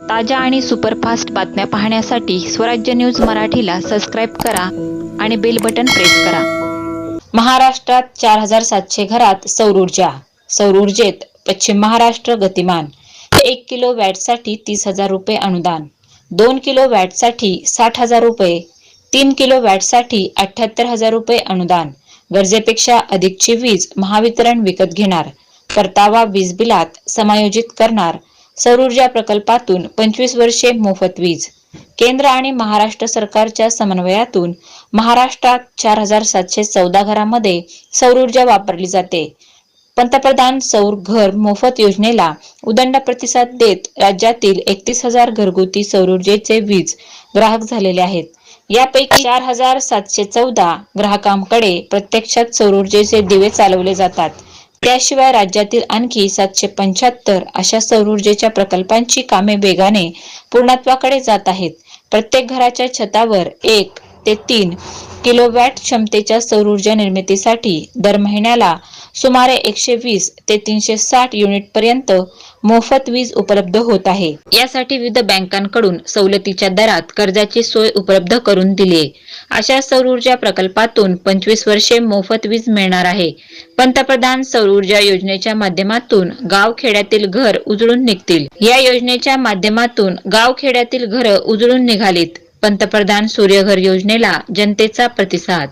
ताज्या आणि सुपरफास्ट बातम्या पाहण्यासाठी स्वराज्य न्यूज मराठीला सबस्क्राईब करा आणि बेल बटन प्रेस करा. महाराष्ट्रात चार हजार सातशे घरात सौर ऊर्जा सौर ऊर्जेत पश्चिम महाराष्ट्र गतिमान. एक किलो वॅटसाठी तीस हजार रुपये अनुदान. दोन किलो वॅटसाठी साठ हजार रुपये. तीन किलो वॅटसाठी अठ्याहत्तर हजार रुपये अनुदान. गरजेपेक्षा अधिकची वीज महावितरण विकत घेणार. परतावा वीज बिलात समायोजित करणार. सौरऊर्जा प्रकल्पातून पंचवीस वर्षे मोफत वीज. केंद्र आणि महाराष्ट्र सरकारच्या समन्वयातून महाराष्ट्रात चार हजार सातशे चौदा घरामध्ये सौरऊर्जा वापरली जाते. पंतप्रधान सौर घर मोफत योजनेला उदंड प्रतिसाद देत राज्यातील एकतीस हजार घरगुती सौर ऊर्जेचे वीज ग्राहक झालेले आहेत. यापैकी चार हजार सातशे चौदा ग्राहकांकडे प्रत्यक्षात सौरऊर्जेचे दिवे चालवले जातात. त्याशिवाय राज्यातील आणखी सातशे पंच्याहत्तर अशा सौर ऊर्जेच्या प्रकल्पांची कामे वेगाने पूर्णत्वाकडे जात आहेत. प्रत्येक घराच्या छतावर एक ते तीन किलोवॅट क्षमतेच्या सौर ऊर्जा निर्मितीसाठी दर महिन्याला सुमारे एकशे वीस ते तीनशे साठ युनिट पर्यंत मोफत वीज उपलब्ध होत आहे. यासाठी विविध बँकांकडून सवलतीच्या दरात कर्जाची सोय उपलब्ध करून दिली अशा सौर ऊर्जा प्रकल्पातून पंचवीस वर्षे मोफत वीज मिळणार आहे. पंतप्रधान सौर ऊर्जा योजनेच्या माध्यमातून गाव खेड्यातील घर उजळून निघतील. या योजनेच्या माध्यमातून गाव खेड्यातील घरं उजळून निघालीत. पंतप्रधान सूर्यघर योजनेला जनतेचा प्रतिसाद